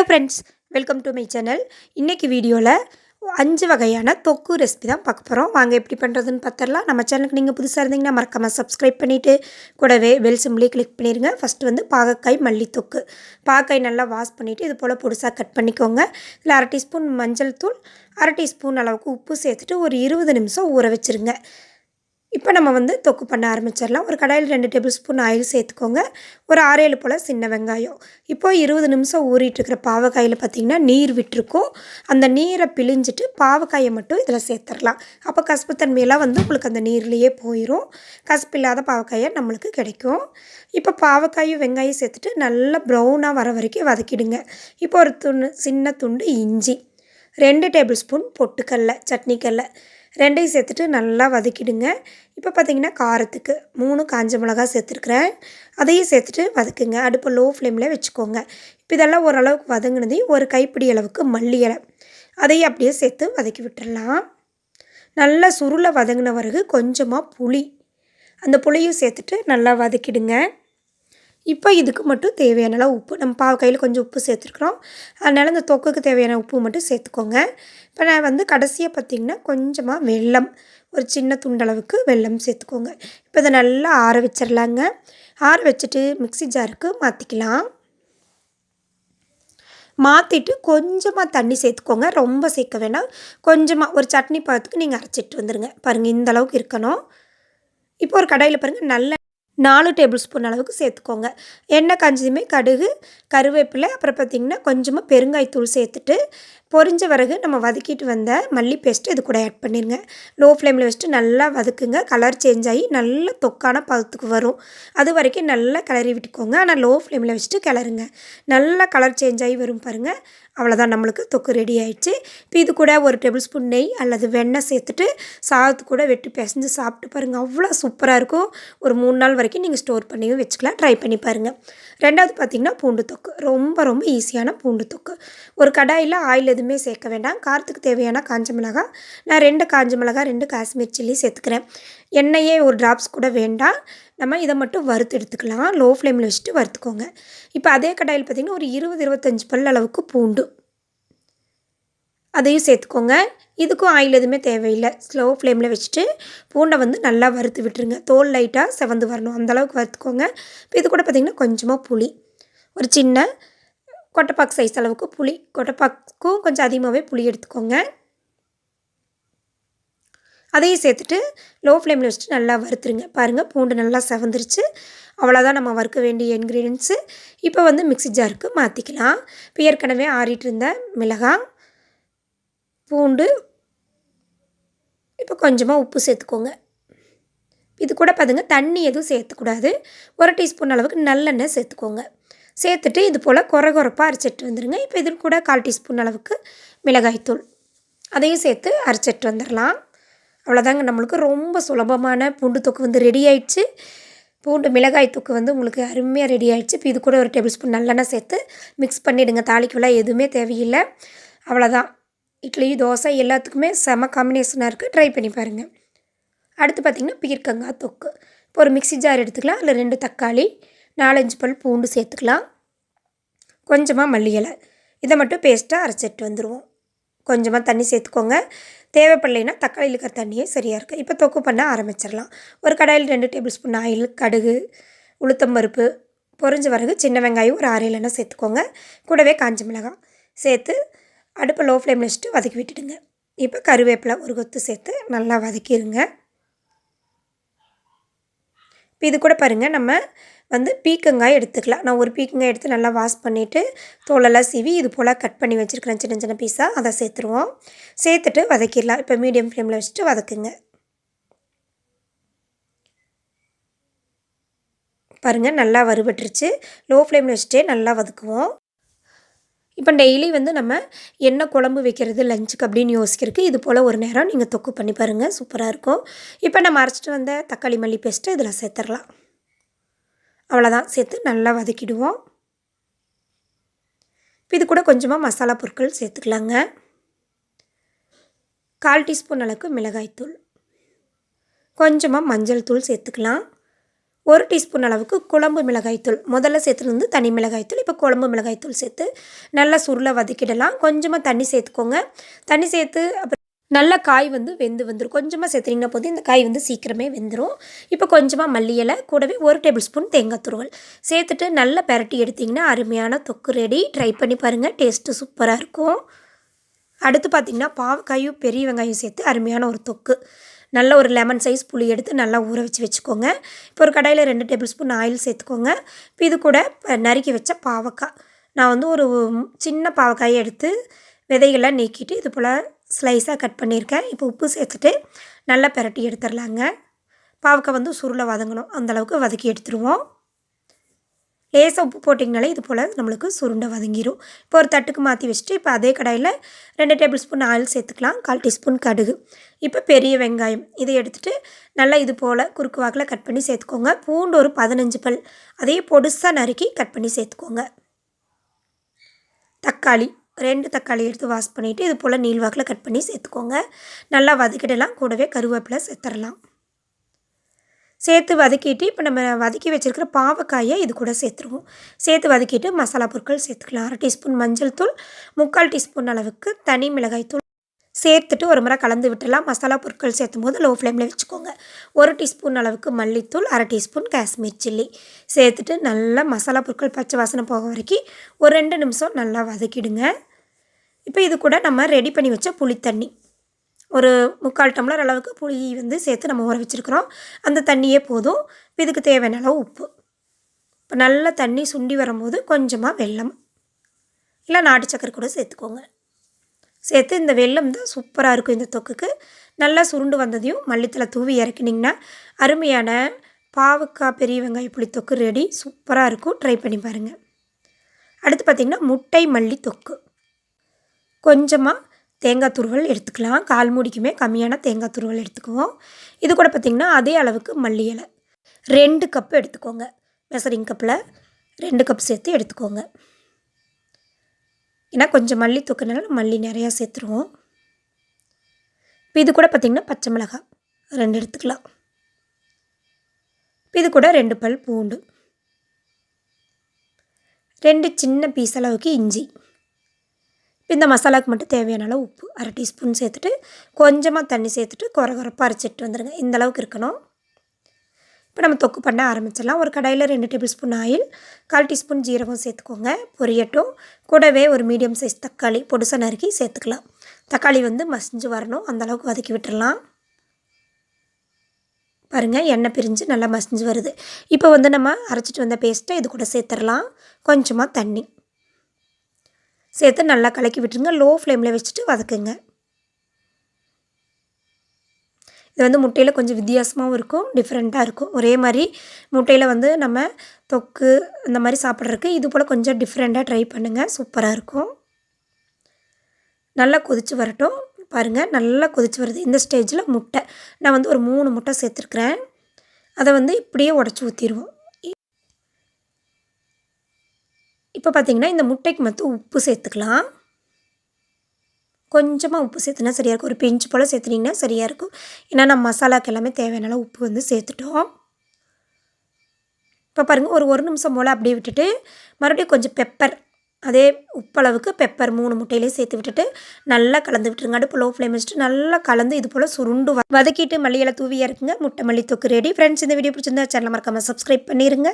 Hello friends welcome to my channel இன்றைக்கி வீடியோவில் அஞ்சு வகையான தொக்கு ரெசிபி தான் பார்க்க போகிறோம் வாங்க எப்படி பண்ணுறதுன்னு பார்த்துடலாம். நம்ம சேனலுக்கு நீங்கள் புதுசாக இருந்தீங்கன்னா மறக்காமல் சப்ஸ்கிரைப் பண்ணிவிட்டு கூடவே பெல் சிம்லி கிளிக் பண்ணிடுங்க ஃபஸ்ட்டு வந்து பாகக்காய் மல்லி தொக்கு பாகக்காய் நல்லா வாஷ் பண்ணிவிட்டு இது போல் பொடிசாக கட் பண்ணிக்கோங்க. இதில் அரை டீஸ்பூன் மஞ்சள் தூள் அரை டீஸ்பூன் அளவுக்கு உப்பு சேர்த்துட்டு ஒரு இருபது நிமிஷம் ஊற வச்சுருங்க. இப்போ நம்ம வந்து தொக்கு பண்ண ஆரம்பிச்சிடலாம். ஒரு கடாயில் ரெண்டு டேபிள் ஸ்பூன் ஆயில் சேர்த்துக்கோங்க. ஒரு ஆறேழு போல் சின்ன வெங்காயம். இப்போ இருபது நிமிஷம் ஊறிட்டுருக்கிற பாவக்காயில் பார்த்திங்கன்னா நீர் விட்டுருக்கும். அந்த நீரை பிழிஞ்சிட்டு பாவக்காயை மட்டும் இதில் சேர்த்துடலாம். அப்போ கசப்புத்தன்மையெல்லாம் வந்து உங்களுக்கு அந்த நீர்லேயே போயிடும் கசப்பு இல்லாத பாவக்காயை நம்மளுக்கு கிடைக்கும். இப்போ பாவக்காயும் வெங்காயம் சேர்த்துட்டு நல்லா ப்ரௌனாக வர வரைக்கும் வதக்கிடுங்க. இப்போ ஒரு துண்டு சின்ன துண்டு இஞ்சி. ரெண்டு டேபிள் ஸ்பூன் பொட்டுக்கடல சட்னிக்கடல. ரெண்டையும் சேர்த்துட்டு நல்லா வதக்கிடுங்க. இப்போ பார்த்தீங்கன்னா காரத்துக்கு மூணு காஞ்ச மிளகா சேர்த்துருக்குறேன். அதையும் சேர்த்துட்டு வதக்குங்க. அடுப்பை லோ ஃப்ளேமில் வச்சுக்கோங்க. இப்போ இதெல்லாம் ஓரளவுக்கு வதங்கினதையும் ஒரு கைப்பிடி அளவுக்கு மல்லி இலை. அதையும் அப்படியே சேர்த்து வதக்கி விட்டுடலாம் நல்லா சுருளை வதங்கின பிறகு கொஞ்சமாக புளி. அந்த புளியும் சேர்த்துட்டு நல்லா வதக்கிடுங்க. இப்போ இதுக்கு மட்டும் தேவையான அளவு உப்பு. நம்ம பாவ கையில் கொஞ்சம் உப்பு சேர்த்துருக்குறோம். அதனால் இந்த தொக்குக்கு தேவையான உப்பு மட்டும் சேர்த்துக்கோங்க. இப்போ நான் வந்து கடைசியாக பார்த்திங்கன்னா கொஞ்சமாக வெல்லம் ஒரு சின்ன துண்டளவுக்கு வெல்லம் சேர்த்துக்கோங்க. இப்போ இதை நல்லா ஆற வச்சிடலாங்க ஆற வச்சுட்டு மிக்சி ஜாருக்கு மாற்றிக்கலாம் மாற்றிட்டு கொஞ்சமாக தண்ணி சேர்த்துக்கோங்க. ரொம்ப சேர்க்க வேணாம். கொஞ்சமாக ஒரு சட்னி பழத்துக்கு நீங்கள் அரைச்சிட்டு வந்துடுங்க பாருங்கள் இந்த அளவுக்கு இருக்கணும். இப்போ ஒரு கடையில் பாருங்கள் நல்ல நாலு டேபிள் ஸ்பூன் அளவுக்கு சேர்த்துக்கோங்க. எண்ணெய் காஞ்சதுமே கடுகு கருவேப்பிலை அப்புறம் பார்த்திங்கன்னா கொஞ்சமாக பெருங்காயத்தூள் சேர்த்துட்டு பொரிஞ்ச பிறகு நம்ம வதக்கிட்டு வந்த மல்லி பேஸ்ட்டு இது கூட ஆட் பண்ணிடுங்க லோ ஃப்ளேமில் வச்சுட்டு நல்லா வதக்குங்க. கலர் சேஞ்ச் ஆகி நல்ல தொக்கான பதத்துக்கு வரும். அது வரைக்கும் நல்லா கிளறி விட்டுக்கோங்க. ஆனால் லோ ஃப்ளேமில் வச்சுட்டு கிளறுங்க. நல்லா கலர் சேஞ்ச் ஆகி வரும் பாருங்கள் அவ்வளோதான் நம்மளுக்கு தொக்கு ரெடி ஆயிடுச்சு. இப்போ இது கூட ஒரு டேபிள் ஸ்பூன் நெய் அல்லது வெண்ணெய் சேர்த்துட்டு சாதத்து கூட வெட்டி பிசைஞ்சு சாப்பிட்டு பாருங்கள் அவ்வளோ சூப்பராக இருக்கும். ஒரு மூணு நாள் வரைக்கும் நீங்கள் ஸ்டோர் பண்ணியும் வச்சுக்கலாம். ட்ரை பண்ணி பாருங்கள் ரெண்டாவது பார்த்திங்கன்னா பூண்டு தொக்கு. ரொம்ப ரொம்ப ஈஸியான பூண்டு தொக்கு. ஒரு கடாயில் ஆயில் எதுவுமே சேர்க்க வேண்டாம். காரத்துக்கு தேவையான காஞ்ச மிளகாய் நான் ரெண்டு காஞ்ச மிளகாய் ரெண்டு காஷ்மீர் சில்லி சேர்த்துக்கிறேன். எண்ணெயே ஒரு ட்ராப்ஸ் கூட வேண்டாம். நம்ம இதை மட்டும் வறுத்து எடுத்துக்கலாம். லோ ஃப்ளேமில் வச்சுட்டு வறுத்துக்கோங்க. இப்போ அதே கடாயில் பார்த்திங்கன்னா ஒரு இருபது இருபத்தஞ்சி பல் அளவுக்கு பூண்டு. அதையும் சேர்த்துக்கோங்க. இதுக்கும் ஆயில் எதுவுமே தேவையில்லை. ஸ்லோ ஃப்ளேமில் வச்சுட்டு பூண்டை வந்து நல்லா வறுத்து விட்டுருங்க. தோல் லைட்டாக செவந்து வரணும். அந்தளவுக்கு வறுத்துக்கோங்க. இப்போ இது கூட பார்த்திங்கன்னா கொஞ்சமாக புளி. ஒரு சின்ன கொட்டைப்பாக்கு சைஸ் அளவுக்கு புளி கொட்டைப்பாக்கும் கொஞ்சம் அதிகமாகவே புளி எடுத்துக்கோங்க. அதையும் சேர்த்துட்டு லோ ஃப்ளேமில் வச்சுட்டு நல்லா வறுத்துருங்க. பாருங்கள் பூண்டு நல்லா செவந்துருச்சு. அவ்வளோதான் நம்ம வறுக்க வேண்டிய இன்க்ரீடியன்ஸு இப்போ வந்து மிக்சி ஜாருக்கு மாற்றிக்கலாம் இப்போ ஏற்கனவே ஆறிட்டு இருந்த மிளகாய் பூண்டு இப்போ கொஞ்சமாக உப்பு சேர்த்துக்கோங்க. இது கூட பார்த்துங்க தண்ணி எதுவும் சேர்த்துக்கூடாது. ஒரு டீஸ்பூன் அளவுக்கு நல்லெண்ணெய் சேர்த்துக்கோங்க. சேர்த்துட்டு இது போல் குறை குறைப்பாக அரைச்சிட்டு வந்துடுங்க இப்போ இது கூட கால் டீஸ்பூன் அளவுக்கு மிளகாய்த்தூள். அதையும் சேர்த்து அரைச்சிட்டு வந்துடலாம் அவ்வளோதாங்க நம்மளுக்கு ரொம்ப சுலபமான பூண்டு தொக்கு வந்து ரெடி ஆயிடுச்சு. பூண்டு மிளகாய் தொக்கு வந்து உங்களுக்கு அருமையாக ரெடி ஆயிடுச்சு. இப்போ இது கூட ஒரு டேபிள் ஸ்பூன் நல்லெண்ணெய் சேர்த்து மிக்ஸ் பண்ணிவிடுங்க தாளிக்கெல்லாம் எதுவுமே தேவையில்லை. அவ்வளோதான் இட்லி தோசை எல்லாத்துக்குமே செம காம்பினேஷனாக இருக்குது ட்ரை பண்ணி பாருங்கள் அடுத்து பார்த்திங்கன்னா பீர்க்கங்காய் தொக்கு. இப்போ ஒரு மிக்சி ஜார் எடுத்துக்கலாம். அதில் ரெண்டு தக்காளி நாலஞ்சு பல் பூண்டு சேர்த்துக்கலாம். கொஞ்சமாக மல்லி இலை. இதை மட்டும் பேஸ்ட்டாக அரைச்சிட்டு வந்துடுவோம் கொஞ்சமாக தண்ணி சேர்த்துக்கோங்க. தேவைப்படலைன்னா தக்காளியில் இருக்கிற தண்ணியே சரியாக இருக்குது இப்போ தொக்கு பண்ண ஆரம்பிச்சிடலாம். ஒரு கடாயில் ரெண்டு டேபிள் ஸ்பூன் ஆயில் கடுகு உளுத்தம்பருப்பு பொறிஞ்ச பிறகு சின்ன வெங்காயம் ஒரு ஆறு இல்லைன்னா சேர்த்துக்கோங்க. கூடவே காஞ்ச மிளகாய் சேர்த்து அடுப்பை லோ ஃப்ளேமில் வச்சுட்டு வதக்கி விட்டுடுங்க. இப்போ கருவேப்பிலை ஒரு கொத்து சேர்த்து நல்லா வதக்கிடுங்க இப்போ இது கூட பாருங்கள் நம்ம வந்து பீக்கங்காய் எடுத்துக்கலாம். நான் ஒரு பீக்கங்காய் எடுத்து நல்லா வாஷ் பண்ணிவிட்டு தோலெல்லாம் சீவி இது போல் கட் பண்ணி வச்சுருக்கிறேன். சின்ன சின்ன பீஸாக அதை சேர்த்துருவோம். சேர்த்துட்டு வதக்கிடலாம். இப்போ மீடியம் ஃப்ளேமில் வச்சுட்டு வதக்குங்க. பாருங்கள் நல்லா வறுபட்டுருச்சு. லோ ஃப்ளேமில் வச்சுட்டே நல்லா வதக்குவோம். இப்போ டெய்லி வந்து நம்ம என்ன குழம்பு வைக்கிறது லஞ்சுக்கு அப்படின்னு யோசிக்கிறதுக்கு இது போல் ஒரு நேரம் நீங்கள் தொக்கு பண்ணி பாருங்கள் சூப்பராக இருக்கும். இப்போ நம்ம அரைச்சிட்டு வந்த தக்காளி மல்லி பேஸ்ட்டு இதில் சேர்த்துடலாம். அவ்வளோதான் சேர்த்து நல்லா வதக்கிடுவோம். இப்போ இது கூட கொஞ்சமாக மசாலா பொருட்கள் சேர்த்துக்கலாங்க. கால் டீஸ்பூன் அளவுக்கு மிளகாய்த்தூள் கொஞ்சமாக மஞ்சள் தூள் சேர்த்துக்கலாம். ஒரு டீஸ்பூன் அளவுக்கு குழம்பு மிளகாய்த்தூள் முதல்ல சேர்த்துருந்து தனி மிளகாய்த்தூள் இப்போ குழம்பு மிளகாய்த்தூள் சேர்த்து நல்லா சுருளை வதக்கிடலாம். கொஞ்சமாக தண்ணி சேர்த்துக்கோங்க. தண்ணி சேர்த்து அப்புறம் நல்ல காய் வந்து வெந்து வந்துடும் கொஞ்சமாக சேர்த்துனீங்கன்னா போது இந்த காய் வந்து சீக்கிரமே வெந்துடும் இப்போ கொஞ்சமாக மல்லி இலை கூடவே ஒரு டேபிள் ஸ்பூன் தேங்காய் துருவல். சேர்த்துட்டு நல்லா பெரட்டி எடுத்திங்கன்னா அருமையான தொக்கு ரெடி ட்ரை பண்ணி பாருங்கள் டேஸ்ட்டு சூப்பராக இருக்கும். அடுத்து பார்த்திங்கன்னா பாவக்காயும் பெரிய வெங்காயம் சேர்த்து அருமையான ஒரு தொக்கு. நல்ல ஒரு லெமன் சைஸ் புளி எடுத்து நல்லா ஊற வச்சு வச்சுக்கோங்க. இப்போ ஒரு கடையில் ரெண்டு டேபிள் ஸ்பூன் ஆயில் சேர்த்துக்கோங்க. இப்போ இது கூட நறுக்கி வச்ச பாவக்காய். நான் வந்து ஒரு சின்ன பாவக்காயை எடுத்து விதைகள்லாம் நீக்கிட்டு இது போல் ஸ்லைஸாக கட் பண்ணியிருக்கேன். இப்போ உப்பு சேர்த்துட்டு நல்லா பெரட்டி எடுத்துடலாங்க. பாவக்காய் வந்து சுருளை வதங்கணும். அந்தளவுக்கு வதக்கி எடுத்துருவோம். லேசாக உப்பு போட்டிங்கனாலே இது போல் நம்மளுக்கு சுருண்டை வதங்கிடும் இப்போ ஒரு தட்டுக்கு மாற்றி வச்சுட்டு இப்போ அதே கடாயில் ரெண்டு டேபிள் ஸ்பூன் ஆயில் சேர்த்துக்கலாம். கால் டீஸ்பூன் கடுகு. இப்போ பெரிய வெங்காயம். இதை எடுத்துகிட்டு நல்லா இது போல் குறுக்கு வாக்கில் கட் பண்ணி சேர்த்துக்கோங்க. பூண்டு ஒரு பதினஞ்சு பல். அதையே பொடுசாக நறுக்கி கட் பண்ணி சேர்த்துக்கோங்க. தக்காளி. ரெண்டு தக்காளி எடுத்து வாஷ் பண்ணிவிட்டு இது போல் நீள்வாக்கில் கட் பண்ணி சேர்த்துக்கோங்க. நல்லா வதக்கிடலாம். கூடவே கருவேப்பிலை சேர்த்துடலாம் சேர்த்து வதக்கிட்டு இப்போ நம்ம வதக்கி வச்சுருக்கிற பாவக்காயை இது கூட சேர்த்துருவோம். சேர்த்து வதக்கிட்டு மசாலா பொருட்கள் சேர்த்துக்கலாம். அரை டீஸ்பூன் மஞ்சள் தூள் முக்கால் டீஸ்பூன் அளவுக்கு தனி மிளகாய் தூள் சேர்த்துட்டு ஒரு முறை கலந்து விட்டுலாம். மசாலா பொருட்கள் சேர்த்தும் போது லோ ஃப்ளேமில் வச்சுக்கோங்க. ஒரு டீஸ்பூன் அளவுக்கு மல்லித்தூள் அரை டீஸ்பூன் காஷ்மீர் சில்லி சேர்த்துட்டு நல்லா மசாலா பொருட்கள் பச்சை வாசனை போக வரைக்கும் ஒரு ரெண்டு நிமிஷம் நல்லா வதக்கிடுங்க. இப்போ இது கூட நம்ம ரெடி பண்ணி வச்ச புளித்தண்ணி ஒரு முக்கால் டம்ளர் அளவுக்கு புளி வந்து சேர்த்து நம்ம ஊற வச்சுருக்குறோம். அந்த தண்ணியே போதும். இதுக்கு தேவையான அளவு உப்பு. இப்போ நல்லா தண்ணி சுண்டி வரும்போது கொஞ்சமாக வெல்லம். இல்லை நாட்டு சக்கரை கூட சேர்த்துக்கோங்க. சேர்த்து இந்த வெல்லம் தான் சூப்பராக இருக்கும் இந்த தொக்குக்கு. நல்லா சுருண்டு வந்ததையும் மல்லித்தலை தூவி இறக்குனிங்கன்னா அருமையான பாவக்காய் பெரிய வெங்காய புளி தொக்கு ரெடி சூப்பராக இருக்கும். ட்ரை பண்ணி பாருங்கள் அடுத்து பார்த்திங்கன்னா முட்டை மல்லி தொக்கு. கொஞ்சமாக தேங்காய் துருவல் எடுத்துக்கலாம். கால் மூடிக்குமே கம்மியான தேங்காய் துருவல் எடுத்துக்குவோம். இது கூட பார்த்திங்கன்னா அதே அளவுக்கு மல்லி இலை. ரெண்டு கப்பு எடுத்துக்கோங்க. மெசரிங் கப்பில் ரெண்டு கப் சேர்த்து எடுத்துக்கோங்க. ஏன்னா கொஞ்சம் மல்லி தூக்கினால மல்லி நிறையா சேர்த்துருவோம். இப்போ இது கூட பார்த்திங்கன்னா பச்சை மிளகாய் ரெண்டு எடுத்துக்கலாம். இப்போ இது கூட ரெண்டு பல் பூண்டு. ரெண்டு சின்ன பீஸ் அளவுக்கு இஞ்சி. இந்த மசாலாவுக்கு மட்டும் தேவையான அளவு உப்பு அரை டீஸ்பூன் சேர்த்துட்டு கொஞ்சமாக தண்ணி சேர்த்துட்டு குறை குறைப்பாக அரைச்சிட்டு வந்துடுங்க இந்த அளவுக்கு இருக்கணும். இப்போ நம்ம தொக்கு பண்ண ஆரம்பிச்சிடலாம். ஒரு கடையில் ரெண்டு டேபிள் ஸ்பூன் ஆயில் கால் டீஸ்பூன் ஜீரகம் சேர்த்துக்கோங்க. பொரியட்டும். கூடவே ஒரு மீடியம் சைஸ் தக்காளி பொடுசை நறுக்கி சேர்த்துக்கலாம். தக்காளி வந்து மசிஞ்சு வரணும். அந்தளவுக்கு வதக்கி விட்டுடலாம். பாருங்கள் எண்ணெய் பிரிஞ்சு நல்லா மசிஞ்சு வருது. இப்போ வந்து நம்ம அரைச்சிட்டு வந்த பேஸ்ட்டை இது கூட சேர்த்துடலாம். கொஞ்சமாக தண்ணி. சேர்த்து நல்லா கலக்கி விட்டுருங்க. லோ ஃப்ளேமில் வச்சுட்டு வதக்குங்க. இது வந்து முட்டையில் கொஞ்சம் வித்தியாசமாகவும் இருக்கும் டிஃப்ரெண்ட்டாக இருக்கும். ஒரே மாதிரி முட்டையில் வந்து நம்ம தொக்கு இந்த மாதிரி சாப்பிட்றதுக்கு இது போல் கொஞ்சம் டிஃப்ரெண்ட்டாக ட்ரை பண்ணுங்கள் சூப்பராக இருக்கும். நல்லா கொதித்து வரட்டும். பாருங்கள் நல்லா கொதித்து வருது. இந்த ஸ்டேஜில் முட்டை. நான் வந்து ஒரு மூணு முட்டை சேர்த்துருக்குறேன். அதை வந்து இப்படியே உடச்சி ஊற்றிடுவோம் இப்போ பார்த்திங்கன்னா இந்த முட்டைக்கு மட்டும் உப்பு சேர்த்துக்கலாம். கொஞ்சமாக உப்பு சேர்த்துனா சரியாக இருக்கும். ஒரு பிஞ்சு போல் சேர்த்துனிங்கன்னா சரியாக இருக்கும். ஏன்னா நம்ம மசாலாக்கு எல்லாமே தேவையான உப்பு வந்து சேர்த்துட்டோம். இப்போ பாருங்கள் ஒரு ஒரு நிமிஷம் போல் அப்படியே விட்டுட்டு மறுபடியும் கொஞ்சம் பெப்பர் அதே உப்பளவுக்கு பெப்பர் மூணு முட்டையிலையும் சேர்த்து விட்டுட்டு நல்லா கலந்து விட்டுருங்க. அடுப்பு லோ ஃப்ளேம் வச்சுட்டு நல்லா கலந்து இது போல் சுருண்டு வதக்கிட்டு மல்லியில் தூவியாக இருக்குங்க. முட்டை மல்லி தொக்கு ரெடி ஃப்ரெண்ட்ஸ் இந்த வீடியோ பிடிச்சிருந்தா சேனல் மறக்காமல் சப்ஸ்கிரைப் பண்ணிடுங்க